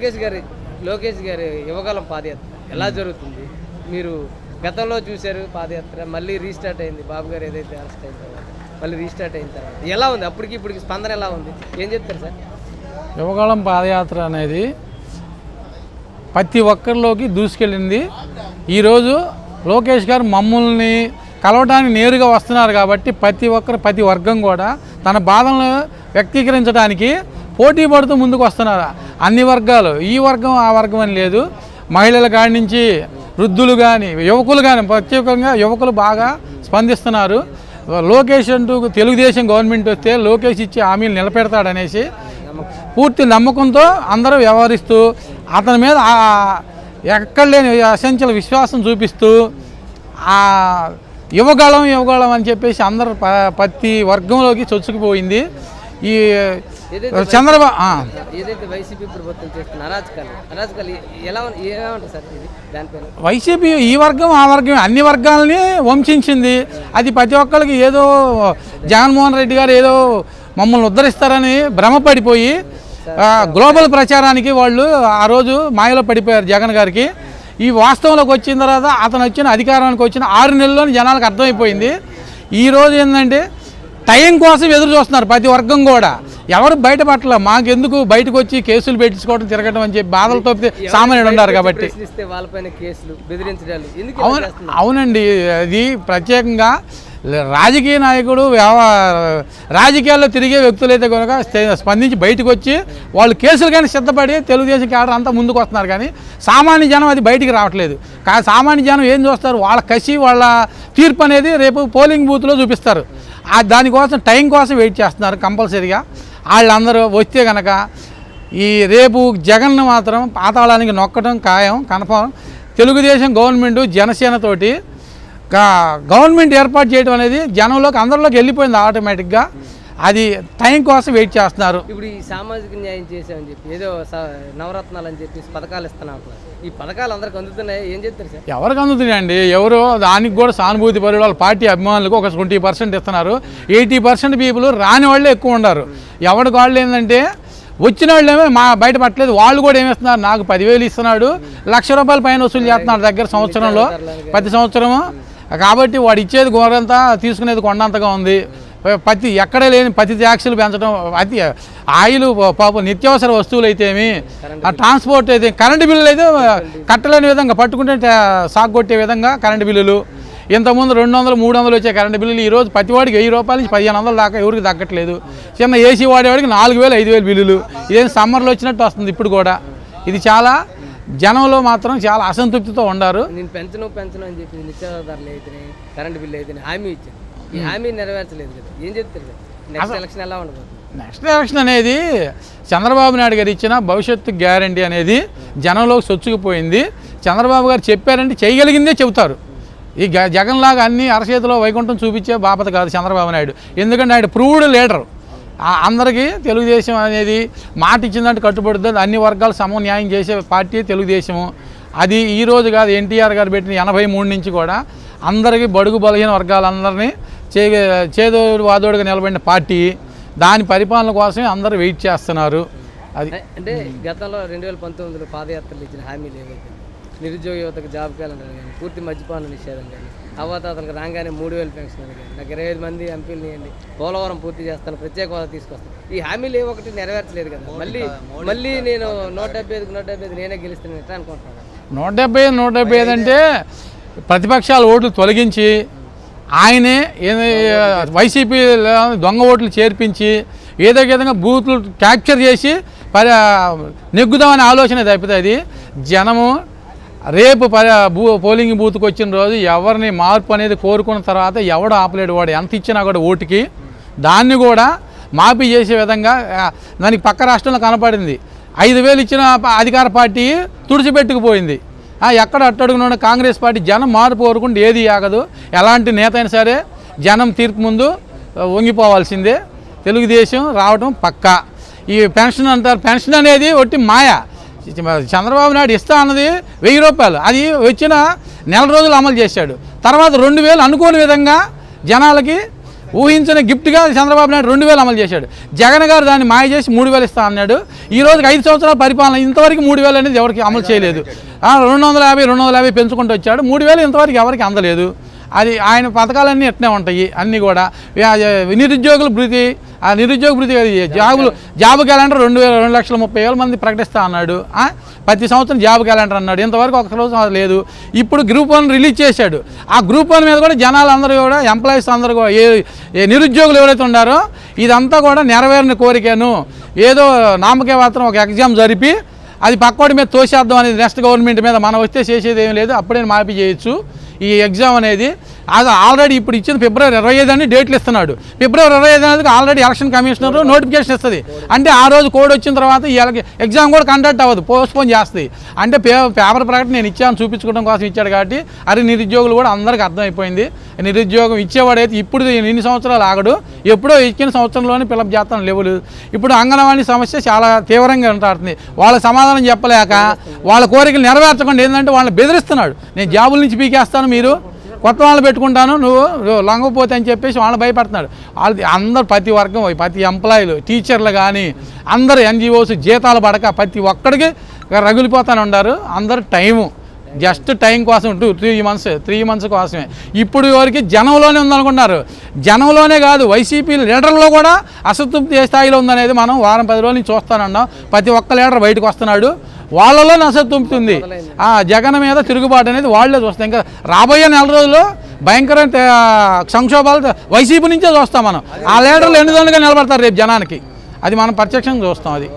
లోకేష్ గారి లోకేష్ గారి యువకాలం పాదయాత్ర ఎలా జరుగుతుంది? మీరు గతంలో చూశారు పాదయాత్ర మళ్ళీ రీస్టార్ట్ అయింది. బాబు గారు ఏదైతే అరెస్ట్ అయిన తర్వాత మళ్ళీ రీస్టార్ట్ అయిన తర్వాత. ఎలా ఉంది? అప్పటికి ఇప్పటికి స్పందన ఎలా ఉంది? ఏం చెప్తారు సార్? యువకాలం పాదయాత్ర అనేది ప్రతి ఒక్కరిలోకి దూసుకెళ్ళింది. ఈరోజు లోకేష్ గారు మమ్మల్ని కలవడానికి నేరుగా వస్తున్నారు కాబట్టి ప్రతి ఒక్కరు ప్రతి వర్గం కూడా తన బాధలను వ్యక్తీకరించడానికి పోటీ పడుతూ ముందుకు వస్తున్నారు? అన్ని వర్గాలు ఈ వర్గం ఆ వర్గం అని లేదు. మహిళల కాడి నుంచి వృద్ధులు కానీ యువకులు కానీ ప్రత్యేకంగా యువకులు బాగా స్పందిస్తున్నారు. లోకేష్ అంటూ తెలుగుదేశం గవర్నమెంట్ వస్తే లోకేష్ ఇచ్చి హామీలు నిలబెడతాడనేసి పూర్తి నమ్మకంతో అందరూ వ్యవహరిస్తూ అతని మీద ఎక్కడ లేని అసంచల విశ్వాసం చూపిస్తూ ఆ యువగళం అని చెప్పేసి అందరూ ప- ప్రతి వర్గంలోకి చొచ్చుకుపోయింది. ఈ చంద్రబాబు ఏదైతే వైసీపీ ప్రభుత్వం చేస్తున్న అరాజకాలు అరాజకాలు ఎలా ఉం- ఏమంటారు సార్ ఇది? దానిపైన వైసీపీ ఈ వర్గం ఆ వర్గం అన్ని వర్గాలని వంచించింది అది ప్రతి ఒక్కరికి ఏదో జగన్మోహన్ రెడ్డి గారు ఏదో మమ్మల్ని ఉద్ధరిస్తారని భ్రమపడిపోయి గ్లోబల్ ప్రచారానికి వాళ్ళు ఆ రోజు మాయలో పడిపోయారు జగన్ గారికి. ఈ వాస్తవంలోకి వచ్చిన తర్వాత అతను వచ్చిన అధికారానికి వచ్చిన ఆరు నెలల్లోని జనాలకు అర్థమైపోయింది. ఈ రోజు ఏంటంటే టైం కోసం ఎదురు చూస్తున్నారు ప్రతి వర్గం కూడా. ఎవరు బయటపట్ల మాకెందుకు బయటకు వచ్చి కేసులు పెట్టించుకోవడం తిరగడం అని చెప్పి బాధలతో సామాన్యుడు ఉన్నారు కాబట్టి. అవును? అవునండి. అది ప్రత్యేకంగా రాజకీయ నాయకుడు వ్యవ రాజకీయాల్లో తిరిగే వ్యక్తులైతే కనుక స్ప- స్పందించి బయటకు వచ్చి వాళ్ళు కేసులు కానీ సిద్ధపడి తెలుగుదేశం క్యాడర్ అంతా ముందుకు వస్తున్నారు కానీ సామాన్య జనం అది బయటికి రావట్లేదు. కా సామాన్య జనం ఏం చూస్తారు? వాళ్ళ కసి వాళ్ళ తీర్పు అనేది రేపు పోలింగ్ బూత్లో చూపిస్తారు. దానికోసం టైం కోసం వెయిట్ చేస్తున్నారు కంపల్సరీగా. వాళ్ళందరూ వస్తే కనుక ఈ రేపు జగన్ మాత్రం పాతాళానికి నొక్కడం ఖాయం కన్ఫర్మ్ తెలుగుదేశం గవర్నమెంట్ జనసేనతోటి గవర్నమెంట్ ఏర్పాటు చేయడం అనేది జనంలోకి అందరిలోకి వెళ్ళిపోయింది ఆటోమేటిక్గా. అది టైం కోసం వెయిట్ చేస్తున్నారు. ఇప్పుడు ఈ సామాజిక న్యాయం చేసామని చెప్పి ఏదో నవరత్నాలు అని చెప్పి పథకాలు ఇస్తున్నా ఈ పథకాలు అందరికి అందుతున్నాయి. ఏం చెప్తారు సార్? ఎవరికి అందుతున్నాయండి? ఎవరు దానికి కూడా సానుభూతి పరుడు వాళ్ళ పార్టీ అభిమానులకు ఒక ట్వంటీ పర్సెంట్ ఇస్తున్నారు. ఎయిటీ పర్సెంట్ పీపుల్ రాని వాళ్ళే ఎక్కువ ఉన్నారు. ఎవరికి వాళ్ళు ఏంటంటే వచ్చిన వాళ్ళేమో మా బయట పట్టలేదు. వాళ్ళు కూడా ఏమిస్తున్నారు నాకు పదివేలు ఇస్తున్నాడు. లక్ష రూపాయల పైన వసూలు చేస్తున్నాడు దగ్గర సంవత్సరంలో. ప్రతి సంవత్సరము. కాబట్టి వాడు ఇచ్చేది గోరంతా తీసుకునేది కొండంతగా ఉంది. పత్తి ఎక్కడ లేని పత్తి ట్యాక్సులు పెంచడం అతి ఆయిల్ పాపం నిత్యావసర వస్తువులు అయితేమి ఆ ట్రాన్స్పోర్ట్ అయితే కరెంటు బిల్లులు అయితే కట్టలేని విధంగా పట్టుకుంటే టా- సాగు కొట్టే విధంగా కరెంటు బిల్లులు. ఇంతకుముందు రెండు వందలు మూడు వందలు వచ్చే కరెంటు బిల్లులు ఈ రోజు వెయ్యి రూపాయల నుంచి పదిహేను వందలు దాకా ఎవరికి తగ్గట్లేదు. చిన్న ఏసీ వాడేవాడికి నాలుగు వేలు ఐదు వేలు బిల్లులు. ఇదేం సమ్మర్లో వచ్చినట్టు వస్తుంది ఇప్పుడు కూడా. ఇది చాలా జనంలో మాత్రం చాలా అసంతృప్తితో ఉండారు నేను పెంచను పెంచను అని చెప్పి నిత్యావసర ధరలు అయితేనే బిల్లు అయితే హామీ ఇచ్చాను. ఈ హామీ నెరవేర్చలేదు కదా. ఏం చెప్తారు నెక్స్ట్ ఎలక్షన్ ఎలా ఉండబోతుంది? నెక్స్ట్ ఎలక్షన్ అనేది చంద్రబాబు నాయుడు గారు ఇచ్చిన భవిష్యత్తు గ్యారంటీ అనేది జనంలోకి సొచ్చుకుపోయింది. చంద్రబాబు గారు చెప్పారంటే చేయగలిగిందే చెబుతారు. ఈ జగన్ లాగా అన్ని అరచేతిలో వైకుంఠం చూపించే బాపత కాదు చంద్రబాబు నాయుడు. ఎందుకంటే ఆయన ప్రూవ్డ్ లీడర్. అందరికీ తెలుగుదేశం అనేది మాట ఇచ్చిందంటే కట్టుబడుతుంది అన్ని వర్గాలు సమన్యాయం చేసే పార్టీ తెలుగుదేశము. అది ఈ రోజు కాదు ఎన్టీఆర్ గారు పెట్టిన ఎనభై మూడు నుంచి కూడా అందరికీ బడుగు బలహీన వర్గాలందరినీ చే చేదోడు వాదోడుగా నిలబడిన పార్టీ దాని పరిపాలన కోసమే అందరూ వెయిట్ చేస్తున్నారు. అది అంటే గతంలో రెండు వేల పంతొమ్మిదిలో పాదయాత్రలు ఇచ్చిన హామీలు ఏవైతే నిరుద్యోగ యువతకు జాబ్ క్యాలెండర్ కానీ పూర్తి మద్యపాన నిషేధం కానీ అవ్వాతాతలకు రాగానే మూడు వేలు పెన్షన్ అని కానీ నాకు ఇరవై ఐదు మంది ఎంపీలు ఇవ్వండి పోలవరం పూర్తి చేస్తాను ప్రత్యేక హోదా తీసుకొస్తాను. ఈ హామీలు ఏ ఒకటి నెరవేర్చలేదు కదా. మళ్ళీ మళ్ళీ నేను నూట డెబ్బై ఐదుకి నూట డెబ్బై ఐదు నేనే గెలుస్తాను ఎట్లా అనుకుంటున్నాను నూట డెబ్బై ఐదు, నూట డెబ్బై ఐదు అంటే ప్రతిపక్షాల ఓట్లు తొలగించి ఆయనే వైసీపీ దొంగ ఓట్లు చేర్పించి ఏదో విధంగా బూత్లు క్యాప్చర్ చేసి పరి నెగ్గుదామనే ఆలోచన తప్పితే అది. జనము రేపు బూ పోలింగ్ బూత్కి వచ్చిన రోజు ఎవరిని మార్పు అనేది కోరుకున్న తర్వాత ఎవడు ఆపలేడు వాడు. ఎంత ఇచ్చినా కూడా ఓటుకి. దాన్ని కూడా మాఫీ చేసే విధంగా దానికి పక్క రాష్ట్రంలో కనపడింది. ఐదు వేలు ఇచ్చిన అధికార పార్టీ తుడిచిపెట్టుకుపోయింది. ఎక్కడ అట్టడుగున కాంగ్రెస్ పార్టీ జనం మార్పు కోరుకుంటే ఏది ఆగదు. ఎలాంటి నేత అయినా సరే జనం తీర్పు ముందు వంగిపోవాల్సిందే. తెలుగుదేశం రావడం పక్కా. ఈ పెన్షన్ అంటారు. పెన్షన్ అనేది ఒట్టి మాయ. చంద్రబాబు నాయుడు ఇస్తా అన్నది వెయ్యి రూపాయలు. అది వచ్చిన నెల రోజులు అమలు చేశాడు. తర్వాత రెండు వేలు అనుకోని విధంగా జనాలకి ఊహించిన గిఫ్ట్గా చంద్రబాబు నాయుడు రెండు వేలు అమలు చేశాడు. జగన్ గారు దాన్ని మాయ చేసి మూడు వేలు ఇస్తా అన్నాడు. ఈ రోజుకి ఐదు సంవత్సరాల పరిపాలన ఇంతవరకు మూడు వేలు అనేది ఎవరికి అమలు చేయలేదు. ఆ, రెండు వందల యాభై రెండు వందల యాభై పెంచుకుంటూ వచ్చాడు. మూడు వేలు ఇంతవరకు ఎవరికి అందలేదు. అది ఆయన పథకాలన్నీ ఎట్నే ఉంటాయి అన్నీ కూడా. నిరుద్యోగుల భృతి ఆ నిరుద్యోగ భృతి జాబులు జాబ్ క్యాలెండర్ రెండు వేల రెండు లక్షల ముప్పై వేల మంది ప్రకటిస్తా అన్నాడు ప్రతి సంవత్సరం జాబ్ క్యాలెండర్ అన్నాడు ఇంతవరకు ఒక రోజు లేదు. ఇప్పుడు గ్రూప్ వన్ రిలీజ్ చేశాడు. ఆ గ్రూప్ వన్ మీద కూడా జనాలు అందరూ కూడా ఎంప్లాయీస్ అందరూ కూడా ఏ ఏ నిరుద్యోగులు ఎవరైతే ఉన్నారో ఇదంతా కూడా నెరవేరిన కోరికను ఏదో నామకే మాత్రం ఒక ఎగ్జామ్ జరిపి అది పక్కోడి మీద తోసేద్దాం అనేది నెక్స్ట్ గవర్నమెంట్ మీద మనం వస్తే చేసేది ఏం లేదు అప్పుడే మాఫీ చేయొచ్చు. ఈ ఎగ్జామ్ అనేది అది ఆల్రెడీ ఇప్పుడు ఇచ్చిన ఫిబ్రవరి ఇరవై ఐదు అని డేట్లు ఇస్తున్నాడు. ఫిబ్రవరి ఇరవై ఐదు అనేది ఆల్రెడీ ఎలక్షన్ కమిషనర్ నోటిఫికేషన్ ఇస్తుంది. అంటే ఆ రోజు కోడ్ వచ్చిన తర్వాత ఈ ఎగ్జామ్ కూడా కండక్ట్ అవ్వదు పోస్ట్పోన్ చేస్తుంది. అంటే పే పేపర్ ప్రకటన నేను ఇచ్చాను చూపించుకోవడం కోసం ఇచ్చాడు కాబట్టి అది నిరుద్యోగులు కూడా అందరికీ అర్థమైపోయింది. నిరుద్యోగం ఇచ్చేవాడైతే ఇప్పుడు ఎన్ని సంవత్సరాలు ఆగడు ఎప్పుడో ఇచ్చిన సంవత్సరంలోనే పిల్లప్ చేస్తాను లేవులు ఇప్పుడు అంగన్వాడీ సమస్య చాలా తీవ్రంగా ఉంటాడుతుంది వాళ్ళ సమాధానం చెప్పలేక వాళ్ళ కోరికలు నెరవేర్చకుండా ఏంటంటే వాళ్ళని బెదిరిస్తున్నాడు. నేను జాబుల నుంచి పీకేస్తాను మీరు కొత్త వాళ్ళని పెట్టుకుంటాను నువ్వు లొంగపోతే అని చెప్పేసి వాళ్ళని భయపడుతున్నాడు వాళ్ళది అందరు ప్రతి వర్గం ప్రతి ఎంప్లాయీలు టీచర్లు కానీ అందరు ఎన్జిఓస్ జీతాలు పడక ప్రతి ఒక్కడికి రగిలిపోతానే ఉన్నారు. అందరు టైము. జస్ట్ టైం కోసం two three months three months కోసమే. ఇప్పుడు వరకు జనంలోనే ఉందనుకున్నారు. జనంలోనే కాదు వైసీపీ లీడర్లో కూడా అసంతృప్తి స్థాయిలో ఉందనేది మనం వారం పది రోజుల నుంచి చూస్తానన్నాం ప్రతి ఒక్క లీడర్ బయటకు వస్తున్నాడు. వాళ్ళలో అసంతృప్తి ఆ జగన్ మీద తిరుగుబాటు అనేది వాళ్ళే చూస్తాం ఇంకా రాబోయే నెల రోజుల్లో భయంకరమైన సంక్షోభాలు వైసీపీ నుంచే చూస్తాం మనం. ఆ లీడర్లు ఎన్ని నిలబడతారు రేపు జనానికి? అది మనం ప్రత్యక్షంగా చూస్తాం అది.